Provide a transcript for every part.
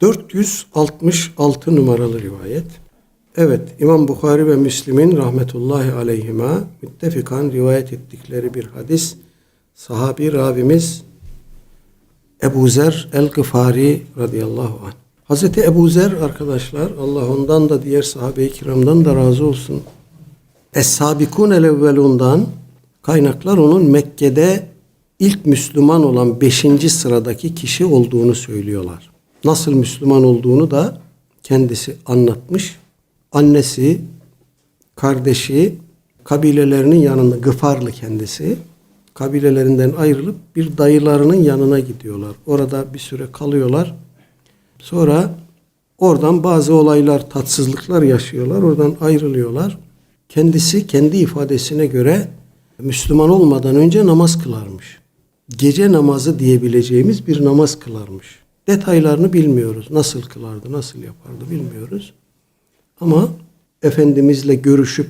466 numaralı rivayet. Evet, İmam Bukhari ve Müslim'in rahmetullahi aleyhima müttefikan rivayet ettikleri bir hadis. Sahabi Rabbimiz Ebu Zer el-Gıfari radıyallahu anh. Hazreti Ebu Zer arkadaşlar Allah ondan da diğer sahabe-i kiramdan da razı olsun. Es-Sabikun el-evvelundan kaynaklar onun Mekke'de ilk Müslüman olan 5. sıradaki kişi olduğunu söylüyorlar. Nasıl Müslüman olduğunu da kendisi anlatmış. Annesi, kardeşi, kabilelerinin yanında Gıfarlı kendisi. Kabilelerinden ayrılıp bir dayılarının yanına gidiyorlar. Orada bir süre kalıyorlar. Sonra oradan bazı olaylar, tatsızlıklar yaşıyorlar. Oradan ayrılıyorlar. Kendisi kendi ifadesine göre Müslüman olmadan önce namaz kılarmış. Gece namazı diyebileceğimiz bir namaz kılarmış. Detaylarını bilmiyoruz. Nasıl kılardı, nasıl yapardı bilmiyoruz. Ama Efendimizle görüşüp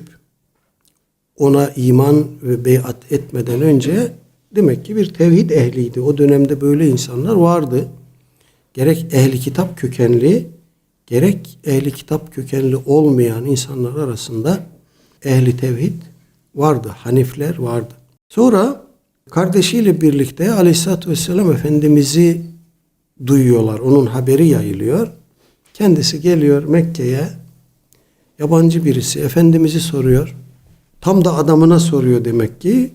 ona iman ve beyat etmeden önce demek ki bir tevhid ehliydi. O dönemde böyle insanlar vardı. Gerek ehli kitap kökenli, gerek ehli kitap kökenli olmayan insanlar arasında ehli tevhid vardı. Hanifler vardı. Sonra kardeşiyle birlikte Aleyhisselatü Vesselam Efendimiz'i duyuyorlar. Onun haberi yayılıyor. Kendisi geliyor Mekke'ye. Yabancı birisi Efendimiz'i soruyor. Tam da adamına soruyor demek ki.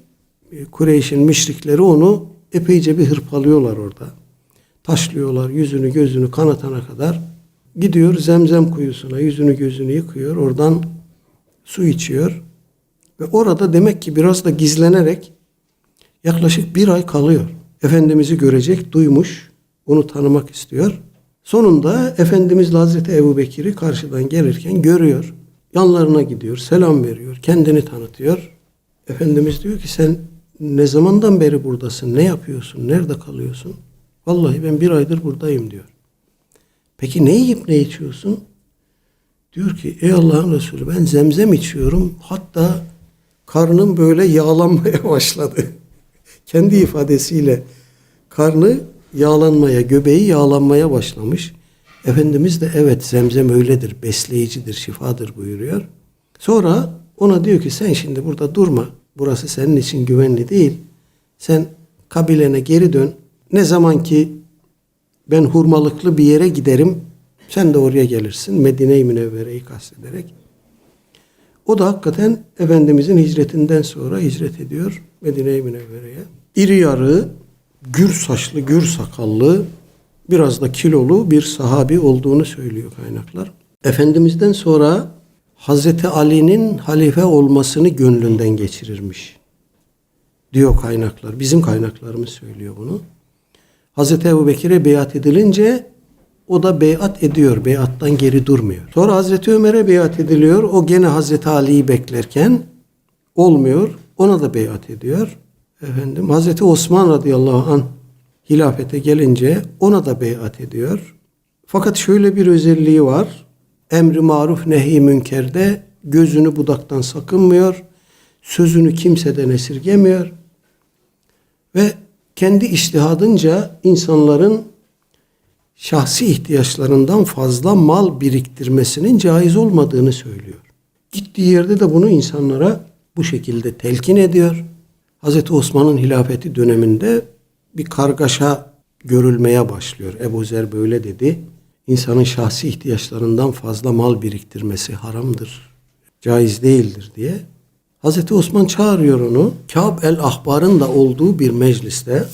Kureyş'in müşrikleri onu epeyce bir hırpalıyorlar orada. Taşlıyorlar yüzünü gözünü kanatana kadar. Gidiyor zemzem kuyusuna yüzünü gözünü yıkıyor. Oradan su içiyor. Ve orada demek ki biraz da gizlenerek yaklaşık bir ay kalıyor. Efendimiz'i görecek, duymuş, onu tanımak istiyor. Sonunda Efendimiz Hazreti Ebu Bekir'i karşıdan gelirken görüyor. Yanlarına gidiyor, selam veriyor, kendini tanıtıyor. Efendimiz diyor ki sen ne zamandan beri buradasın, ne yapıyorsun, nerede kalıyorsun? Vallahi ben bir aydır buradayım diyor. Peki ne yiyip ne içiyorsun? Diyor ki ey Allah'ın Resulü ben zemzem içiyorum. Hatta karnım böyle yağlanmaya başladı. Kendi ifadesiyle karnı yağlanmaya, göbeği yağlanmaya başlamış. Efendimiz de evet zemzem öyledir, besleyicidir, şifadır buyuruyor. Sonra ona diyor ki sen şimdi burada durma. Burası senin için güvenli değil. Sen kabilene geri dön. Ne zaman ki ben hurmalıklı bir yere giderim, sen de oraya gelirsin. Medine-i Münevvere'yi kastederek. O da hakikaten Efendimizin hicretinden sonra hicret ediyor Medine-i Münevvere'ye. İri yarı, gür saçlı, gür sakallı, biraz da kilolu bir sahabi olduğunu söylüyor kaynaklar. Efendimizden sonra Hazreti Ali'nin halife olmasını gönlünden geçirirmiş. Diyor kaynaklar. Bizim kaynaklarımız söylüyor bunu. Hazreti Ebu Bekir'e beyat edilince o da beyat ediyor. Beyattan geri durmuyor. Sonra Hazreti Ömer'e beyat ediliyor. O gene Hazreti Ali'yi beklerken olmuyor. Ona da beyat ediyor. Efendim Hazreti Osman radıyallahu an hilafete gelince ona da beyat ediyor. Fakat şöyle bir özelliği var. Emri maruf nehi münkerde gözünü budaktan sakınmıyor. Sözünü kimseden esirgemiyor. Ve kendi iştihadınca insanların şahsi ihtiyaçlarından fazla mal biriktirmesinin caiz olmadığını söylüyor. Gittiği yerde de bunu insanlara bu şekilde telkin ediyor. Hz. Osman'ın hilafeti döneminde bir kargaşa görülmeye başlıyor. Ebu Zer böyle dedi. İnsanın şahsi ihtiyaçlarından fazla mal biriktirmesi haramdır. Caiz değildir diye. Hz. Osman çağırıyor onu. Kâb el-Ahbar'ın da olduğu bir mecliste.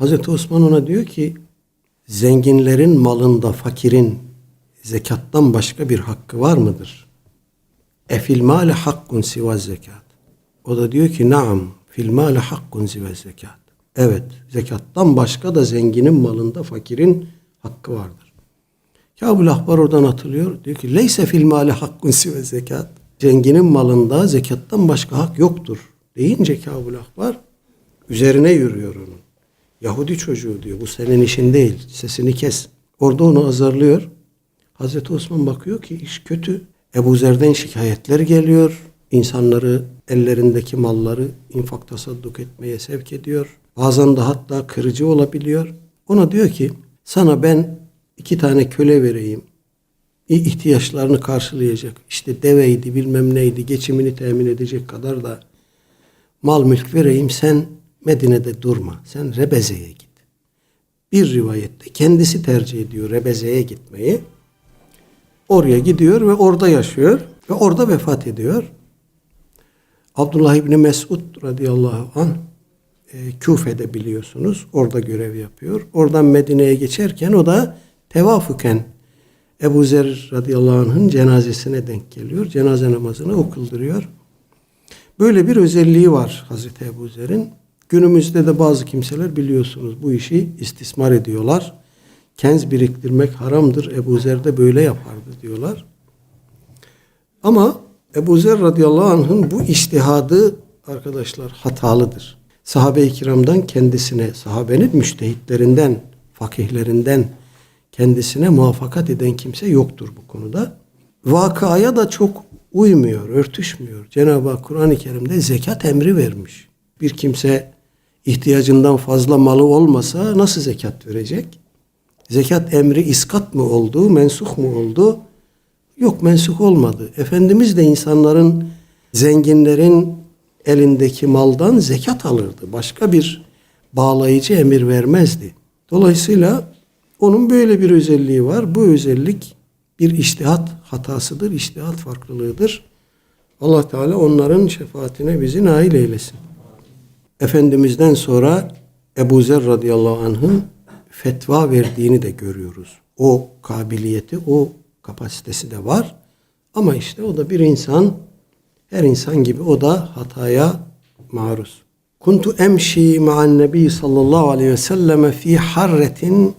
Hz. Osman ona diyor ki zenginlerin malında fakirin zekattan başka bir hakkı var mıdır? Efil mâle hakkun siva zekat. O da diyor ki naam fil mâle hakkun siva zekat. Evet zekattan başka da zenginin malında fakirin hakkı vardır. Kâbul Ahbar oradan atılıyor. Diyor ki leyse fil mâle hakkun siva zekat. Zenginin malında zekattan başka hak yoktur. Deyince Kâbul Ahbar üzerine yürüyor onun. Yahudi çocuğu diyor. Bu senin işin değil. Sesini kes. Orada onu azarlıyor. Hazreti Osman bakıyor ki iş kötü. Ebu Zer'den şikayetler geliyor. İnsanları ellerindeki malları infak tasadduk etmeye sevk ediyor. Bazen de hatta kırıcı olabiliyor. Ona diyor ki sana ben iki tane köle vereyim. İhtiyaçlarını karşılayacak. İşte deveydi bilmem neydi geçimini temin edecek kadar da mal mülk vereyim sen Medine'de durma. Sen Rebeze'ye git. Bir rivayette kendisi tercih ediyor Rebeze'ye gitmeyi. Oraya gidiyor ve orada yaşıyor ve orada vefat ediyor. Abdullah İbni Mesud radıyallahu an e, Küfe'de biliyorsunuz. Orada görev yapıyor. Oradan Medine'ye geçerken o da tevafuken Ebu Zer radıyallahu anh'ın cenazesine denk geliyor. Cenaze namazını o. Böyle bir özelliği var Hazreti Ebu Zer'in. Günümüzde de bazı kimseler biliyorsunuz bu işi istismar ediyorlar. Kenz biriktirmek haramdır. Ebu Zer de böyle yapardı diyorlar. Ama Ebu Zer radıyallahu anh'ın bu iştihadı arkadaşlar hatalıdır. Sahabe-i kiramdan kendisine, sahabenin müştehitlerinden, fakihlerinden kendisine muvaffakat eden kimse yoktur bu konuda. Vakaya da çok uymuyor, örtüşmüyor. Cenab-ı Hak Kur'an-ı Kerim'de zekat emri vermiş. Bir kimse ihtiyacından fazla malı olmasa nasıl zekat verecek? Zekat emri iskat mı oldu, mensuh mu oldu? Yok mensuh olmadı. Efendimiz de insanların, zenginlerin elindeki maldan zekat alırdı. Başka bir bağlayıcı emir vermezdi. Dolayısıyla onun böyle bir özelliği var. Bu özellik bir iştihat hatasıdır, iştihat farklılığıdır. Allah Teala onların şefaatine bizi nail eylesin. Efendimiz'den sonra Ebu Zer radıyallahu anh'ın fetva verdiğini de görüyoruz. O kabiliyeti, o kapasitesi de var. Ama işte o da bir insan, her insan gibi o da hataya maruz. Kuntu emşi ma'an nebi sallallahu aleyhi ve selleme fi harretin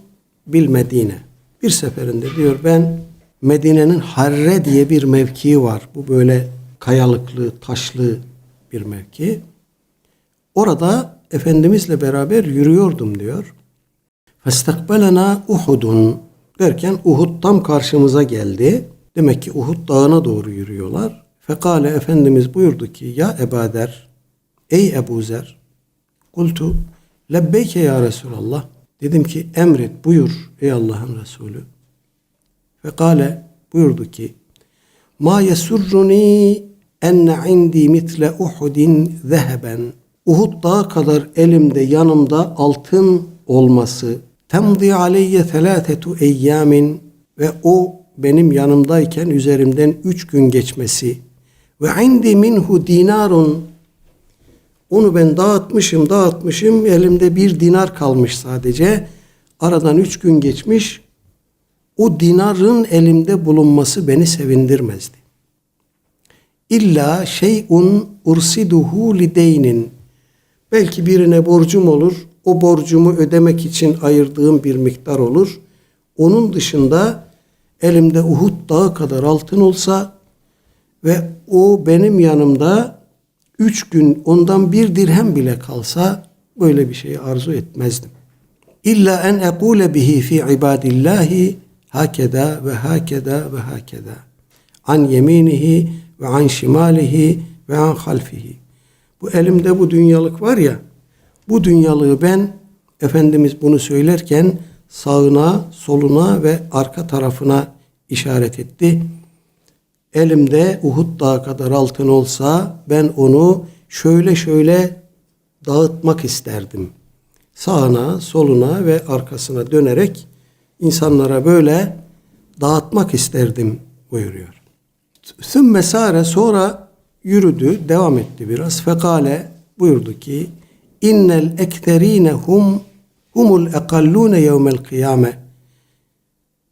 bil Medine. Bir seferinde diyor ben Medine'nin Harre diye bir mevkii var. Bu böyle kayalıklı, taşlı bir mevki. Orada Efendimizle beraber yürüyordum diyor. Festakbelena Uhudun derken Uhud tam karşımıza geldi. Demek ki Uhud dağına doğru yürüyorlar. Fekale Efendimiz buyurdu ki ya Ebader ey Ebu Zer kultu lebbeyke ya Resulallah dedim ki emret buyur ey Allah'ın Resulü Fekale buyurdu ki ma yesurruni enne indi mitle Uhudin zeheben Uhud dağı kadar elimde yanımda altın olması temdi aleyye thelâtetu eyyamin ve o benim yanımdayken üzerimden üç gün geçmesi. Ve indi minhu dinarun. Onu ben dağıtmışım dağıtmışım. Elimde bir dinar kalmış sadece. Aradan üç gün geçmiş. O dinarın elimde bulunması beni sevindirmezdi. İlla şeyun ursiduhu lideynin belki birine borcum olur o borcumu ödemek için ayırdığım bir miktar olur. Onun dışında elimde Uhud dağı kadar altın olsa ve o benim yanımda üç gün ondan bir dirhem bile kalsa böyle bir şeyi arzu etmezdim. İlla en ekule bihi fi ibadillahi hakeda ve hakeda ve hakeda. An yeminihi ve an şimalihi ve an halfihi. Bu elimde bu dünyalık var ya, bu dünyalığı ben Efendimiz bunu söylerken sağına, soluna ve arka tarafına işaret etti. Elimde Uhud dağı kadar altın olsa ben onu şöyle şöyle dağıtmak isterdim. Sağına, soluna ve arkasına dönerek insanlara böyle dağıtmak isterdim buyuruyor. Sümme sare sonra yürüdü, devam etti biraz. Fekale buyurdu ki innel ekterine hum humul ekallune yevmel kıyame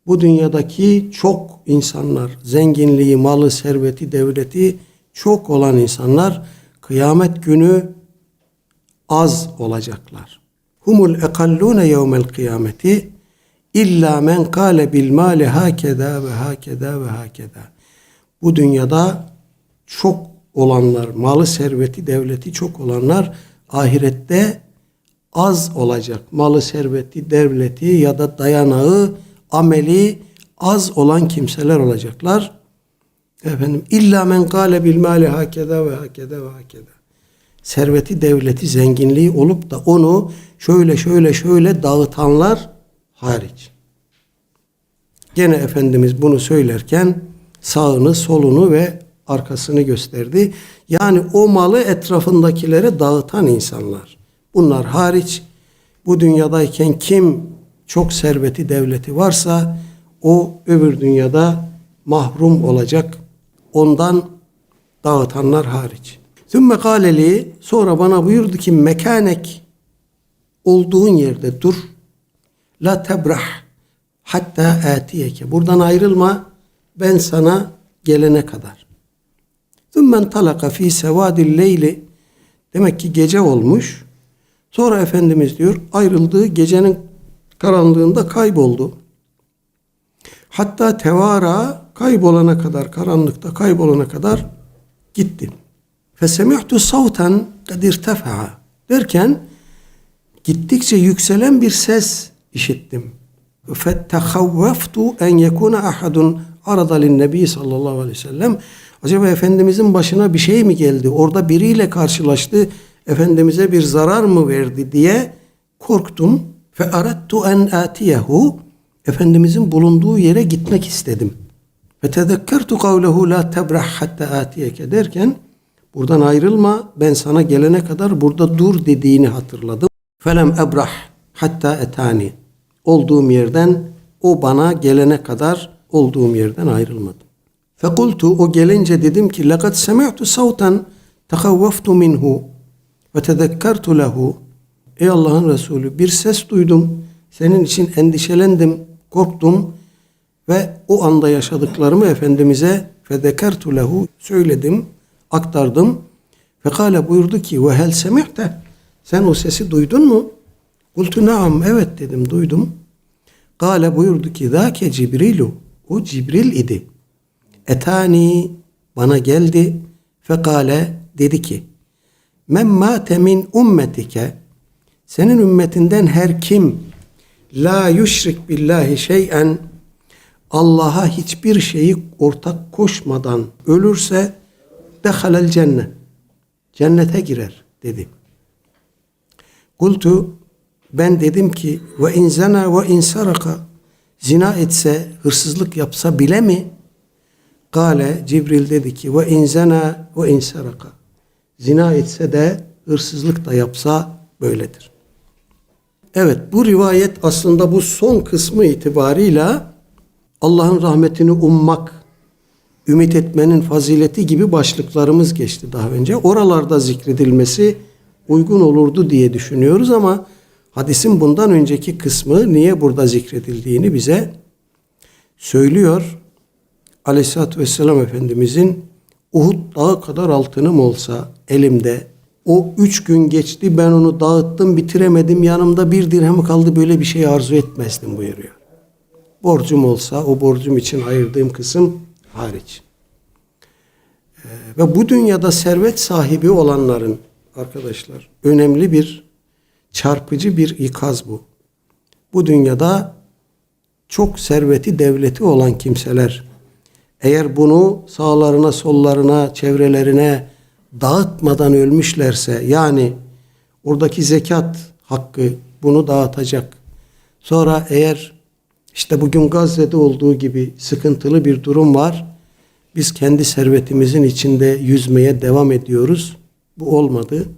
bu dünyadaki çok insanlar, zenginliği, malı, serveti, devleti çok olan insanlar kıyamet günü az olacaklar. Humul ekallune yevmel kıyameti illa men kâle bil mâli hakeda ve hakeda ve hakeda. Bu dünyada çok olanlar, malı, serveti, devleti çok olanlar ahirette az olacak. Malı, serveti, devleti ya da dayanağı, ameli az olan kimseler olacaklar. Efendim illa men kâle bil mâli hakeda ve hakeda ve hakeda. Serveti, devleti, zenginliği olup da onu şöyle şöyle şöyle dağıtanlar hariç. Gene Efendimiz bunu söylerken sağını, solunu ve arkasını gösterdi. Yani o malı etrafındakilere dağıtan insanlar. Bunlar hariç bu dünyadayken kim çok serveti devleti varsa o öbür dünyada mahrum olacak. Ondan dağıtanlar hariç. Sümme kâleli sonra bana buyurdu ki mekanek olduğun yerde dur. La tebrah hatta atiyeke. Buradan ayrılma ben sana gelene kadar. Zımmen talaka fi sevadil leyli. Demek ki gece olmuş. Sonra Efendimiz diyor ayrıldığı gecenin karanlığında kayboldu. Hatta tevara kaybolana kadar karanlıkta kaybolana kadar gitti. Fesemihtu savten kadir tefa derken gittikçe yükselen bir ses işittim. Fettehavveftu en yekuna ahadun arada linnebi sallallahu aleyhi ve sellem Acaba Efendimizin başına bir şey mi geldi? Orada biriyle karşılaştı. Efendimiz'e bir zarar mı verdi diye korktum. Fe aradtu en atiyehu. Efendimizin bulunduğu yere gitmek istedim. Ve tezekkertu kavlehu la tebrah hatta atiyeke derken buradan ayrılma ben sana gelene kadar burada dur dediğini hatırladım. Felem ebrah hatta etani. Olduğum yerden o bana gelene kadar olduğum yerden ayrılmadım. Fekultu o gelince dedim ki lekad semi'tu savtan tekavvaftu minhu ve tezekkertu lehu. Ey Allah'ın Resulü bir ses duydum. Senin için endişelendim, korktum ve o anda yaşadıklarımı Efendimiz'e fedekertu lehu söyledim, aktardım. Fekale buyurdu ki ve hel semi'te sen o sesi duydun mu? Kultu naam evet dedim duydum. Kale buyurdu ki zâke Cibrilu o Cibril idi. Etani bana geldi fekale dedi ki men mâte min ummetike senin ümmetinden her kim la yüşrik billahi şey'en Allah'a hiçbir şeyi ortak koşmadan ölürse dehalel cennet. Cennete girer dedi. Kultu ben dedim ki ve in zena ve in saraka zina etse hırsızlık yapsa bile mi? Kale Cibril dedi ki ve in zena ve in saraka zina etse de hırsızlık da yapsa böyledir. Evet bu rivayet aslında bu son kısmı itibarıyla Allah'ın rahmetini ummak, ümit etmenin fazileti gibi başlıklarımız geçti daha önce. Oralarda zikredilmesi uygun olurdu diye düşünüyoruz ama hadisin bundan önceki kısmı niye burada zikredildiğini bize söylüyor. Aleyhisselatü Vesselam Efendimizin Uhud dağı kadar altınım olsa elimde o üç gün geçti ben onu dağıttım bitiremedim yanımda bir dirhem kaldı böyle bir şey arzu etmezdim buyuruyor. Borcum olsa o borcum için ayırdığım kısım hariç. Ee, ve bu dünyada servet sahibi olanların arkadaşlar önemli bir çarpıcı bir ikaz bu. Bu dünyada çok serveti devleti olan kimseler eğer bunu sağlarına sollarına çevrelerine dağıtmadan ölmüşlerse yani oradaki zekat hakkı bunu dağıtacak. Sonra eğer işte bugün Gazze'de olduğu gibi sıkıntılı bir durum var. Biz kendi servetimizin içinde yüzmeye devam ediyoruz. Bu olmadı.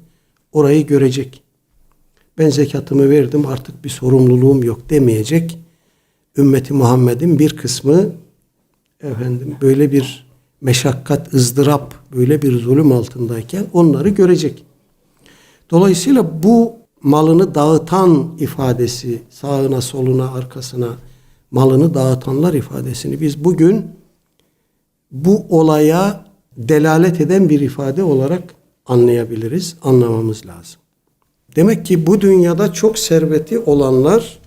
Orayı görecek. Ben zekatımı verdim artık bir sorumluluğum yok demeyecek. Ümmeti Muhammed'in bir kısmı efendim böyle bir meşakkat, ızdırap, böyle bir zulüm altındayken onları görecek. Dolayısıyla bu malını dağıtan ifadesi sağına, soluna, arkasına malını dağıtanlar ifadesini biz bugün bu olaya delalet eden bir ifade olarak anlayabiliriz, anlamamız lazım. Demek ki bu dünyada çok serveti olanlar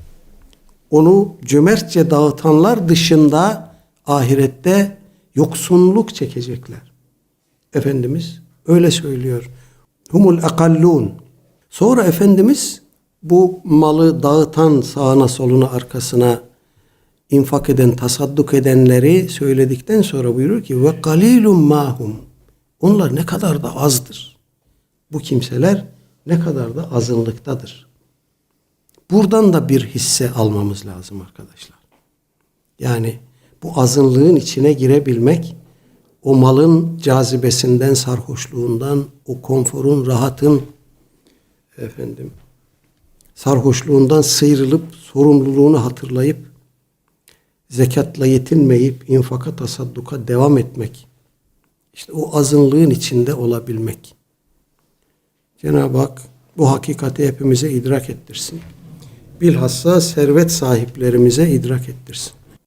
onu cömertçe dağıtanlar dışında ahirette yoksunluk çekecekler. Efendimiz öyle söylüyor. Humul akallun. Sonra Efendimiz bu malı dağıtan sağına soluna arkasına infak eden, tasadduk edenleri söyledikten sonra buyurur ki ve galilum mahum. Onlar ne kadar da azdır. Bu kimseler ne kadar da azınlıktadır. Buradan da bir hisse almamız lazım arkadaşlar. Yani bu azınlığın içine girebilmek, o malın cazibesinden, sarhoşluğundan, o konforun, rahatın efendim sarhoşluğundan sıyrılıp sorumluluğunu hatırlayıp zekatla yetinmeyip infaka tasadduka devam etmek. İşte o azınlığın içinde olabilmek. Cenab-ı Hak bu hakikati hepimize idrak ettirsin. Bilhassa servet sahiplerimize idrak ettirsin.